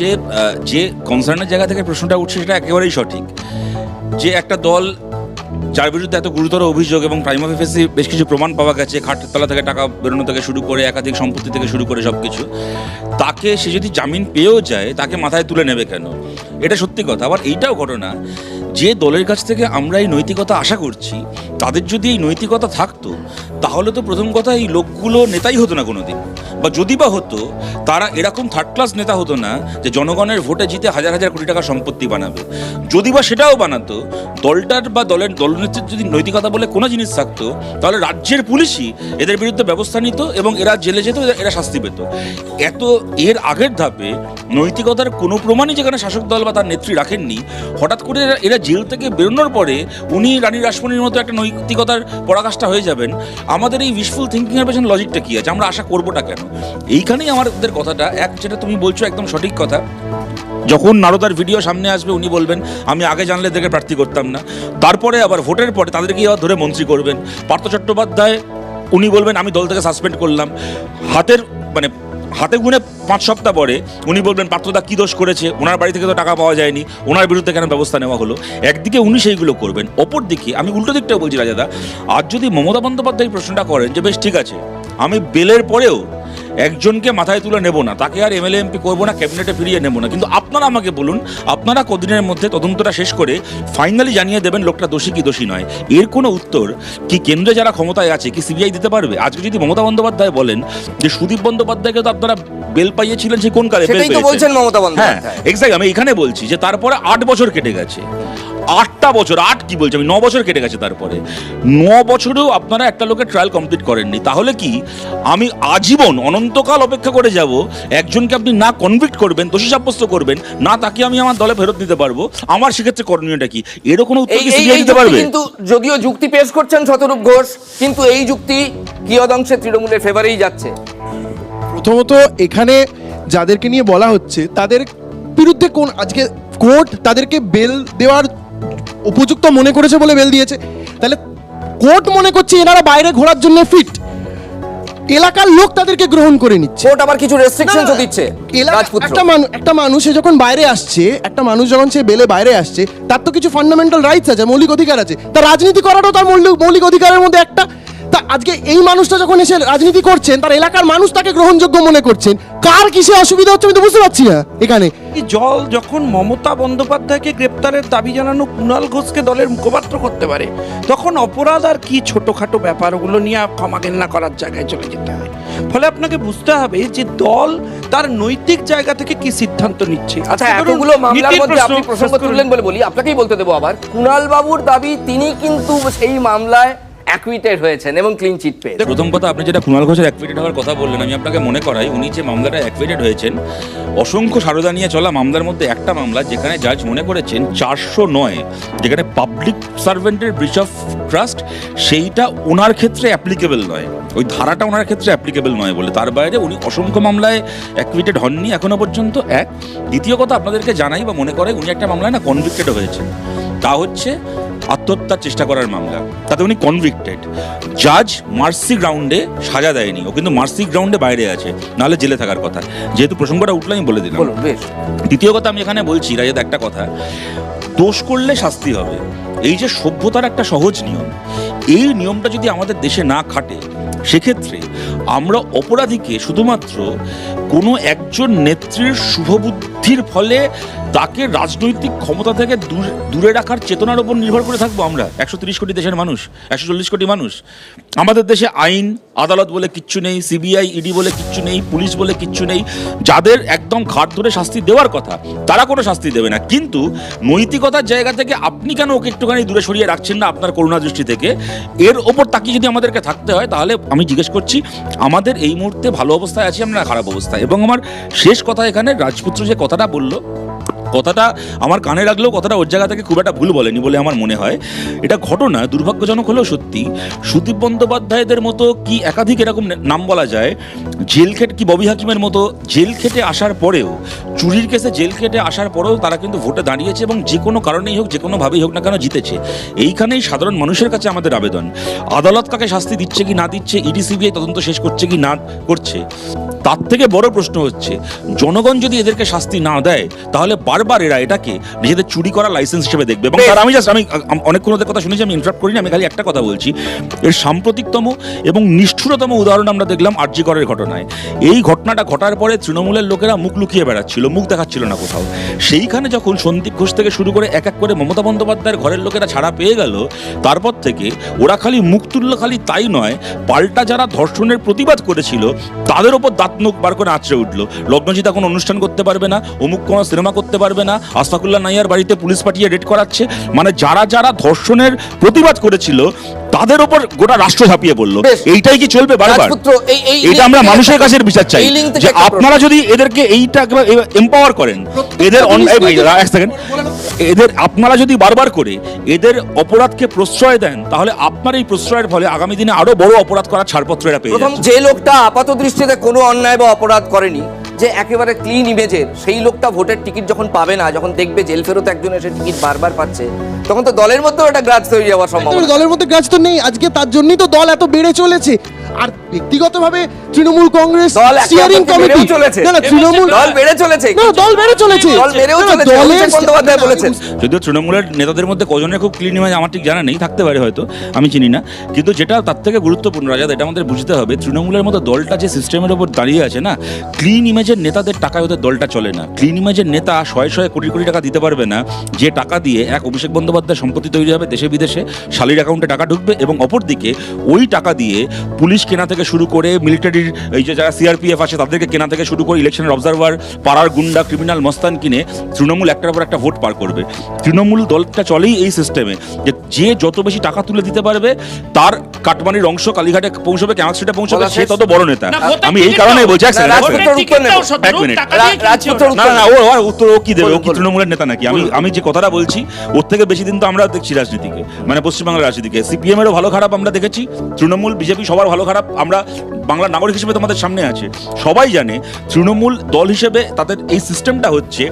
যে যে কনসার্নের জায়গা থেকে প্রশ্নটা উঠছে সেটা একেবারেই সঠিক। যে একটা দল যার বিরুদ্ধে এত গুরুতর অভিযোগ এবং প্রাইম অফিসে বেশ কিছু প্রমাণ পাওয়া গেছে খাটতলা তলা থেকে টাকা বেরোনো থেকে শুরু করে, একাধিক সম্পত্তি থেকে শুরু করে সব কিছু তাকে সে যদি জামিন পেয়েও যায়, তাকে মাথায় তুলে নেবে কেন? এটা সত্যি কথা, আবার এইটাও ঘটনা। যে দলের কাছ থেকে আমরা এই নৈতিকতা আশা করছি, তাদের যদি এই নৈতিকতা থাকতো, তাহলে তো প্রথম কথা এই লোকগুলো নেতাই হতো না কোনোদিন। বা যদি বা হতো, তারা এরকম থার্ড ক্লাস নেতা হতো না যে জনগণের ভোটে জিতে হাজার হাজার কোটি টাকা সম্পত্তি বানাবে যদি বা সেটাও বানাতো, দলটার বা দলের দলনেত্রীর যদি নৈতিকতা বলে কোনো জিনিস থাকতো, তাহলে রাজ্যের পুলিশই এদের বিরুদ্ধে ব্যবস্থা নিত এবং এরা জেলে যেত, এরা শাস্তি পেত। এত এর আগের ধাপে নৈতিকতার কোনো প্রমাণই যেখানে শাসক দল বা তার নেত্রী রাখেননি, হঠাৎ করে এরা- জেল থেকে বেরোনোর পরে উনি রানী রাসমণির মতো একটা নৈতিকতার পরাকাষ্ঠা হয়ে যাবেন। আমাদের এই উইশফুল থিঙ্কিংয়ের পেছনে লজিকটা কী আছে? আমরা আশা করবোটা কেন? এইখানেই আমাদের কথাটা, এক যেটা তুমি বলছো একদম সঠিক কথা। যখন নারদার ভিডিও সামনে আসবে, উনি বলবেন, আমি আগে জানলে এদেরকে প্রার্থী করতাম না। তারপরে আবার ভোটের পরে তাদেরকে আবার ধরে মন্ত্রী করবেন। পার্থ চট্টোপাধ্যায়, উনি বলবেন, আমি দল থেকে সাসপেন্ড করলাম। হাতের মানে হাতে গুনে পাঁচ সপ্তাহ পরে উনি বলবেন পার্থদা কী দোষ করেছে? ওনার বাড়ি থেকে তো টাকা পাওয়া যায়নি। ওনার বিরুদ্ধে কেন ব্যবস্থা নেওয়া হলো? একদিকে উনি সেইগুলো করবেন অপর দিকে আমি উল্টো দিকটাও বলছি, রাজাদা আর যদি মমতা বন্দ্যোপাধ্যায় প্রশ্নটা করেন যে, বেশ, ঠিক আছে, আমি বেলের পরেও একজনকে মাথায় তুলে নেব না তাকে আর এমএলএ এমপি করব না ক্যাবিনেটে ফিরিয়ে নেব না। কিন্তু আপনারা আমাকে বলুন আপনারা কদিনের মধ্যে তদন্তটা শেষ করে ফাইনালি জানিয়ে দেবেন লোকটা দোষী কি দোষী নয়। এর কোনো উত্তর কি কেন্দ্রে যারা ক্ষমতায় আছে কি সিবিআই দিতে পারবে? আজকে যদি মমতা বন্দ্যোপাধ্যায় বলেন যে সুদীপ বন্দ্যোপাধ্যায়কে তো আপনারা বেল পাইয়েছিলেন সে কোন কালে সেটাই তো বলছেন মমতা বন্দ্যোপাধ্যায় হ্যাঁ বন্দ্যোপাধ্যায়। এক্স্যাক্ট আমি এখানে বলছি যে তারপরে আট বছর কেটে গেছে। আটটা বছর আট কি বলছি আমি ন বছর কেটে গেছে তারপরে। ন বছরেও আপনারা একটা লোকের ট্রায়াল কমপ্লিট করেননি। তাহলে কি আমি আজীবন অনন্তকাল অপেক্ষা করে যাব একজনকে আপনি না কনভিক্ট করবেন দোষী সাব্যস্ত করবেন না তাকে আমি আমার দলে ফেরত দিতে পারব। আমার সেক্ষেত্রে করণীয়টা কি? এরকম উত্তর কি সিবিআই দিতে পারবে? কিন্তু যদিও যুক্তি পেশ করছেন শতরূপ ঘোষ কিন্তু এই যুক্তি কিয়দংশে তৃণমূলের ফেভারেই যাচ্ছে। প্রথমত এখানে যাদেরকে নিয়ে বলা হচ্ছে তাদের বিরুদ্ধে কোন আজকে কোর্ট তাদেরকে বেল দেওয়ার উপযুক্ত মনে করেছে বলে বেল দিয়েছে। তাহলে কোর্ট মনে করছে এনারা বাইরে ঘোরার জন্য ফিট। এলাকার লোক তাদেরকে গ্রহণ করে নিচ্ছে। কোর্ট আবার কিছু রেস্ট্রিকশনও না, দিচ্ছে একটা মানুষ একটা মানুষ যখন বাইরে আসছে একটা মানুষ যখন সে বেলে বাইরে আসছে তার তো কিছু ফান্ডামেন্টাল রাইটস আছে মৌলিক অধিকার আছে। তার রাজনীতি করাটাও তার মৌলিক মৌলিক অধিকারের মধ্যে একটা। তা আজকে এই মানুষটা যখন এসে রাজনীতি করছেন তার এলাকার মানুষ তাকে গ্রহণযোগ্য মনে করছেন কার কিসে অসুবিধা হচ্ছে আমি তো বুঝতে পারছি না এখানে। এই জল যখন মমতা বন্দ্যোপাধ্যায়কে গ্রেপ্তারের দাবি জানানো কুণাল ঘোষকে দলের মুখপাত্র করতে পারে তখন অপরাধ আর কি ছোটখাটো ব্যাপার ওগুলো নিয়ে ক্ষমাঘেন্না করার জায়গায় চলে যেতে হয়। ফলে আপনাকে বুঝতে হবে যে দল তার নৈতিক জায়গা থেকে কি সিদ্ধান্ত নিচ্ছে। আচ্ছা এতগুলো মামলার মধ্যে আপনি প্রশ্ন প্রসঙ্গ তুললেন বলে বলি আপনাকেই বলতে দেবো আবার। কুণাল বাবুর দাবি তিনি কিন্তু সেই মামলায় অ্যাকুইটেড হয়েছেন এবং ক্লিন চিট পেয়ে প্রথম কথা, আপনি যেটা কুণাল ঘোষের অ্যাক্টিভেটেড হওয়ার কথা বললেন, আমি আপনাকে মনে করাই, উনি যে মামলাটা অ্যাক্টিভেটেড হয়েছেন, অসংখ্য সারদা নিয়ে চলা মামলার মধ্যে একটা মামলা যেখানে জাজ মনে করেছেন চারশো নয়, যেখানে পাবলিক সার্ভেন্টের ব্রিচ অফ ট্রাস্ট সেইটা ওনার ক্ষেত্রে অ্যাপ্লিকেবল নয়। ওই ধারাটা ওনার ক্ষেত্রে অ্যাপ্লিকেবল নয় বলে। তার বাইরে উনি অসংখ্য মামলায় অ্যাক্টিভেটেড হননি এখনও পর্যন্ত, এক। দ্বিতীয় কথা আপনাদেরকে জানাই বা মনে করে উনি একটা মামলায় না কনভিক্টেড হয়েছেন। তা হচ্ছে আত্মহত্যার চেষ্টা করার মামলা। তাতে উনি কনভিক্টেড জাজ মার্সি গ্রাউন্ডে সাজা দেয়নি। ও কিন্তু মার্সি গ্রাউন্ডে বাইরে আছে। নাহলে জেলে থাকার কথা। যেহেতু প্রসঙ্গটা উঠল আমি বলে দিলাম। দ্বিতীয় কথা আমি এখানে বলছি রাজাদ একটা কথা। দোষ করলে শাস্তি হবে। এই যে সভ্যতার একটা সহজ নিয়ম এই নিয়মটা যদি আমাদের দেশে না খাটে সেক্ষেত্রে আমরা অপরাধীকে শুধুমাত্র কোনো একজন নেত্রীর শুভবুদ্ধির ফলে তাকে রাজনৈতিক ক্ষমতা থেকে দূরে রাখার চেতনার উপর নির্ভর করে থাকব আমরা। একশো তিরিশ কোটি দেশের মানুষ, একশো চল্লিশ কোটি মানুষ। আমাদের দেশে আইন, আদালত বলে কিচ্ছু নেই, সিবিআই, ইডি বলে কিচ্ছু নেই, পুলিশ বলে কিচ্ছু নেই। যাদের একদম ঘাট ধরে শাস্তি দেওয়ার কথা, তারা কোনো শাস্তি দেবে না। কিন্তু নৈতিকতার জায়গা থেকে আপনি কেন ওকে একটুখানি দূরে সরিয়ে রাখছেন না আপনার করুণা দৃষ্টি থেকে? এর ওপর তাকিয়ে যদি আমাদেরকে থাকতে হয়, তাহলে আমি জিজ্ঞেস করছি, আমাদের এই মুহূর্তে ভালো অবস্থায় আছি আমরা খারাপ অবস্থায়? এবং আমার শেষ কথা এখানে, রাজপুত্র যে কথাটা বলল কথাটা আমার কানে লাগলেও কথাটা ওর জায়গা থেকে খুব একটা ভুল বলেনি বলে আমার মনে হয়। এটা ঘটনা দুর্ভাগ্যজনক হলেও সত্যি। সুদীপ বন্দ্যোপাধ্যায়দের মতো কি একাধিক এরকম নাম বলা যায়, জেল খেটে কি ববি হাকিমের মতো জেল খেটে আসার পরেও, চুরির কেসে জেল খেটে আসার পরেও তারা কিন্তু ভোটে দাঁড়িয়েছে এবং যে কোনো কারণেই হোক, যে কোনোভাবেই হোক না কেন জিতেছে। এইখানেই সাধারণ মানুষের কাছে আমাদের আবেদন। আদালত কাকে শাস্তি দিচ্ছে কি না দিচ্ছে, ইডি, সিবিআই তদন্ত শেষ করছে কি না করছে? তার থেকে বড় প্রশ্ন হচ্ছে জনগণ যদি এদেরকে শাস্তি না দেয় তাহলে বারবার এরা এটাকে নিজেদের চুরি করা লাইসেন্স হিসেবে দেখবে। এবং তার আমি জাস্ট আমি অনেকক্ষণ ওদের কথা শুনেছি আমি ইন্টারাপ্ট করিনি আমি খালি একটা কথা বলছি। এর সাম্প্রতিকতম এবং নিষ্ঠুরতম উদাহরণ আমরা দেখলাম আরজি করের ঘটনায়। এই ঘটনাটা ঘটার পরে তৃণমূলের লোকেরা মুখ লুকিয়ে বেড়াচ্ছিল মুখ দেখাচ্ছিল না কোথাও। সেইখানে যখন সন্দীপ ঘোষ থেকে শুরু করে এক এক করে মমতা বন্দ্যোপাধ্যায়ের ঘরের লোকেরা ছাড়া পেয়ে গেল তারপর থেকে ওরা খালি মুখ তুললো খালি তাই নয় পাল্টা যারা ধর্ষণের প্রতিবাদ করেছিল তাদের ওপর দাঁত বার করে আঁচড়ে উঠল। লগ্নজিতা কোনো অনুষ্ঠান করতে পারবে না, অমুক কোনো সিনেমা করতে পারবে না, আশফাকুল্লাহ নাইয়ার বাড়িতে পুলিশ পাঠিয়ে রেড করাচ্ছে। মানে যারা যারা ধর্ষণের প্রতিবাদ করেছিল তাদের ওপর গোটা রাষ্ট্র ঝাঁপিয়ে পড়ল। এইটাই কি চলবে বারবার? এটা আমরা মানুষের কাছে বিচার চাই যে আপনারা যদি এদেরকে এইটা এম্পাওয়ার করেন এদের এক সেকেন্ড এদের আপনারা যদি বারবার করে এদের অপরাধকে প্রশ্রয় দেন তাহলে আপনার এই প্রশ্রয়ের ফলে আগামী দিনে আরও বড় অপরাধ করার ছাড়পত্র এরা পেয়ে যে লোকটা আপাত দৃষ্টিতে কোনো অন্যায় বা অপরাধ করেনি যে একেবারে ক্লিন ইমেজের সেই লোকটা ভোটের টিকিট যখন পাবে না যখন দেখবে জেল ফেরত একজন এসে টিকিট বারবার পাচ্ছে তখন তো দলের মধ্যেও একটা গ্রাজ তৈরি হওয়ার সম্ভাবনা। দলের মধ্যে গ্রাজ তো নেই আজকে তার জন্যই তো দল এত বেড়ে চলেছে। আর ব্যক্তিগতভাবে তৃণমূল কংগ্রেস দল স্টিয়ারিং কমিটি চলেছে। না না তৃণমূল দল বেড়ে চলেছে। না দল বেড়ে চলেছে। দল বেড়েও চলেছে দলের বন্দ্যোপাধ্যায় বলেছেন। যদিও তৃণমূলের নেতাদের মধ্যে কজনের খুব ক্লিন ইমেজ আমার ঠিক জানা নেই থাকতে পারে হয়তো আমি চিনি না। কিন্তু যেটা তার থেকে গুরুত্বপূর্ণ রাজা এটা আমাদের বুঝতে হবে তৃণমূলের মতো দলটা যে সিস্টেমের উপর দাঁড়িয়ে আছে না ক্লিন ইমেজের নেতাদের টাকায় ওদের দলটা চলে না। ক্লিন ইমেজের নেতা শয়ে শয়ে কোটি কোটি টাকা দিতে পারবে না। যে টাকা দিয়ে এক অভিষেক বন্দ্যোপাধ্যায় সম্পত্তি তৈরি হবে দেশে বিদেশে শালির অ্যাকাউন্টে টাকা ঢুকবে এবং অপরদিকে ওই টাকা দিয়ে পুলিশ কেনা থেকে শুরু করে মিলিটারির এই যে যারা সিআরপিএফ আছে তাদেরকে কেনা থেকে শুরু করে ইলেকশনের অবজারভার পাড়ার গুন্ডা ক্রিমিনাল মস্তান কিনে তৃণমূল একটার পর একটা ভোট পার করবে। তৃণমূল দলটা চলেই এই সিস্টেমে যে যে যত বেশি টাকা তুলে দিতে পারবে তার কাটমানির অংশ কালীঘাটে পৌঁছবে ক্যামাক স্ট্রিটে পৌঁছবে সে তত বড় নেতা। আমি এই কারণে বলছি না, second, এক রাজপুত্র second। উত্তর নেব। এক মিনিট। রা- রাজপুত্র না না না ও ও উত্তর ও কি দেবে? ও কি তৃণমূলের নেতা নাকি? আমি আমি যে কথাটা বলছি ওর থেকে বেশি দিন তো আমরা দেখছি রাজনীতিকে মানে পশ্চিমবাংলার রাজনীতিকে। সিপিএম এরও ভালো খারাপ আমরা দেখেছি তৃণমূল বিজেপি সবার ভালো খারাপ আমরা বাংলার নাগরিক হিসেবে তোমাদের সামনে আছে। সবাই জানে তৃণমূল দল হিসেবে তাদের এই সিস্টেমটা হচ্ছে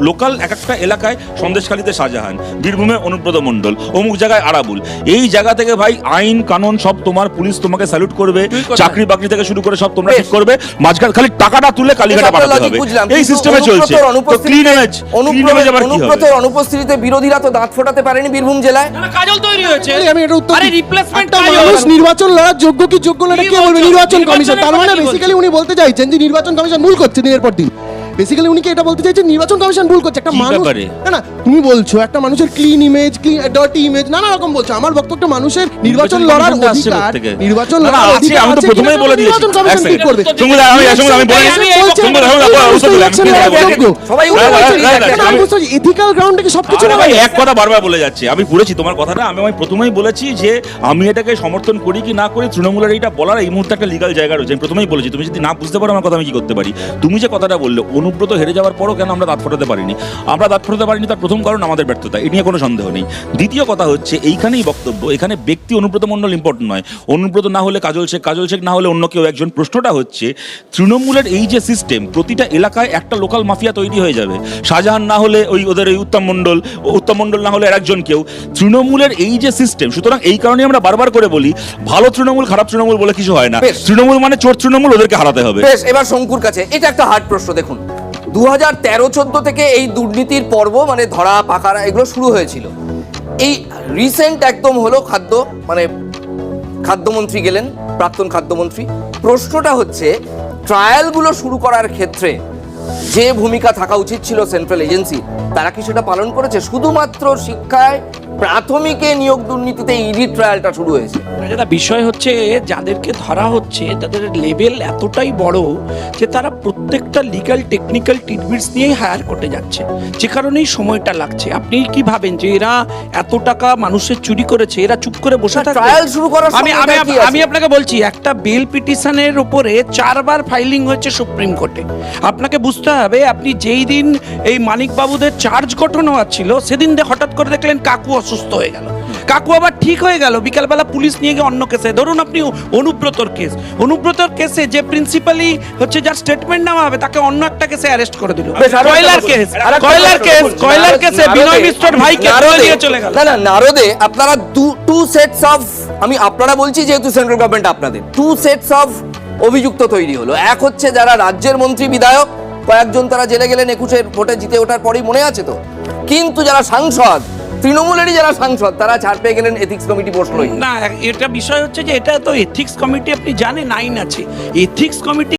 লোকাল এক একটা এলাকায় সন্দেশখালীতে শাহজাহান বীরভূমে অনুব্রত মণ্ডল অমুক জায়গায় আরাবুল। এই জায়গা থেকে ভাই আইন কানুন সব তোমার পুলিশ তোমাকে স্যালুট করবে চাকরি বাকরি থেকে শুরু করে সব তোমরা ঠিক করবে। মাঝখান খালি টাকাটা তুলে কালীঘাটে পাঠাতে হবে। এই সিস্টেমে চলছে। তো ক্লিন ইমেজ ক্লিন ইমেজ আবার কি হবে? অনুব্রতের অনুপস্থিতিতে বিরোধীরা তো দাঁত ফোটাতে পারেনি বীরভূম জেলায়। কাজল তৈরি হয়েছে। আমি এটা উত্তর আরে রিপ্লেসমেন্ট মানুষ নির্বাচন লড়ার যোগ্য কি যোগ্য না কি কে বলবে? নির্বাচন কমিশন। মূল তার মানে বেসিক্যালি উনি বলতে চাইছেন যে নির্বাচন কমিশন ভুল করছে দিনের পর দিন। বেসিক্যালি উনি কি এটা বলতে চাইছেন? নির্বাচন কমিশন ভুল করছে। একটা মানুষ? না না তুমি বলছো একটা মানুষের clean image clean dirty image নানা রকম বলছো। আমার বক্তব্য একটা মানুষের নির্বাচন লড়ার অধিকার নির্বাচন লড়ার অধিকার আমি তো প্রথমেই বলে দিয়েছি। নির্বাচন কমিশন ঠিক করবে? আমি আমি বলে বলছি এথিক্যাল গ্রাউন্ডে সবকিছু আরে না ভাই ভাই এক কথা বারবার বলে যাচ্ছে আমি পড়েছি তোমার কথাটা আমি আমি প্রথমেই বলেছি যে আমি এটাকে সমর্থন করি কি না করি তৃণমূলের এইটা বলার এই মুহূর্তে একটা লিগাল জায়গা রয়েছে আমি প্রথমেই বলেছি তুমি যদি না বুঝতে পারো আমার কথা আমি কি করতে পারি তুমি যে কথাটা বললে অনুব্রত হেরে যাওয়ার পরও কেন আমরা দাঁত ফোটাতে পারিনি আমরা দাঁত ফোটাতে পারিনি তার প্রথম কারণ আমাদের ব্যর্থতা এ নিয়ে কোনো সন্দেহ নেই দ্বিতীয় কথা হচ্ছে এইখানেই বক্তব্য এখানে ব্যক্তি অনুব্রত মণ্ডল ইম্পর্টেন্ট নয় অনুব্রত না হলে কাজল শেখ কাজল শেখ না হলে অন্য কেউ একজন প্রশ্নটা হচ্ছে তৃণমূলের এই যে সিস্টেম প্রতিটা এলাকায় একটা লোকাল মাফিয়া তৈরি হয়ে যাবে। শাহজাহান না হলে ওই ওদের ওই উত্তম মণ্ডল উত্তম মণ্ডল না হলে আর একজন কেউ। তৃণমূলের এই যে সিস্টেম সুতরাং এই কারণে আমরা বারবার করে বলি ভালো তৃণমূল খারাপ তৃণমূল বলে কিছু হয় না। তৃণমূল মানে চোর তৃণমূল ওদেরকে হারাতে হবে। বেশ এবার শঙ্কুর কাছে। এটা একটা হার্ড প্রশ্ন দেখুন। দু হাজার তেরো চোদ্দ থেকে এই দুর্নীতির পর্ব মানে ধরা পাকারা এগুলো শুরু হয়েছিল। এই রিসেন্ট একদম হলো খাদ্য মানে খাদ্যমন্ত্রী গেলেন প্রাক্তন খাদ্যমন্ত্রী। প্রশ্নটা হচ্ছে ট্রায়ালগুলো শুরু করার ক্ষেত্রে যে ভূমিকা থাকা উচিত ছিল সেন্ট্রাল এজেন্সি তারা কি সেটা পালন করেছে? শুধুমাত্র শিক্ষায় প্রাথমিকে নিয়োগ দুর্নীতিতে ইডি ট্রায়ালটা শুরু হয়েছে। যেটা বিষয় হচ্ছে যাদেরকে ধরা হচ্ছে তাদের লেভেল এতটাই বড় যে তারা প্রত্যেকটা লিগ্যাল টেকনিক্যাল ট্রিটমেন্টস নিয়েই হায়ার করতে যাচ্ছে। যে কারণেই সময়টা লাগছে। আপনি কি ভাবেন যে এরা এত টাকা মানুষের চুরি করেছে? এরা চুপ করে বসে থাকবে? ট্রায়াল শুরু করার আমি আমি আমি আপনাকে বলছি একটা বেল পিটিশনের উপরে চারবার ফাইলিং হয়েছে সুপ্রিম কোর্টে। আপনাকে বুঝতে হবে আপনি যেই দিন এই মানিকবাবুদের চার্জ গঠন হওয়ার ছিল সেদিন হঠাৎ করে দেখলেন কাকু অসুস্থ হয়ে গেল। কাকু আবার ঠিক হয়ে গেল বিকালবেলা পুলিশ নিয়ে গিয়ে অন্য কেসে। ধরুন আপনি অনুব্রতর কেস। অনুব্রতর কেসে যে প্রিন্সিপালি হচ্ছে যার স্টেটমেন্ট নেওয়া হবে তাকে অন্য একটা কেসে অ্যারেস্ট করে দিল। কয়লার কেস। কয়লার কেস কয়লার কেসে বিনয় মিশ্রর ভাইকে দিয়ে চলে গেল। না না নারদে আপনারা টু টু সেটস অফ আমি আপনারা বলছি যেহেতু সেন্ট্রাল গভর্নমেন্ট আপনাদের টু সেটস অফ অভিযুক্ত তৈরি হলো। এক হচ্ছে যারা রাজ্যের মন্ত্রী বিধায়ক কয়েকজন তারা জেলে গেলেন একুশের ভোটে জিতে ওঠার পরেই মনে আছে তো? কিন্তু যারা সাংসদ তৃণমূলেরই যারা সাংসদ, তারা ছাড় পেয়ে গেলেন এথিক্স কমিটি বসলোই না, এটা বিষয় হচ্ছে যে এটা তো এথিক্স কমিটি আপনি জানেন, আইন আছে। Ethics committee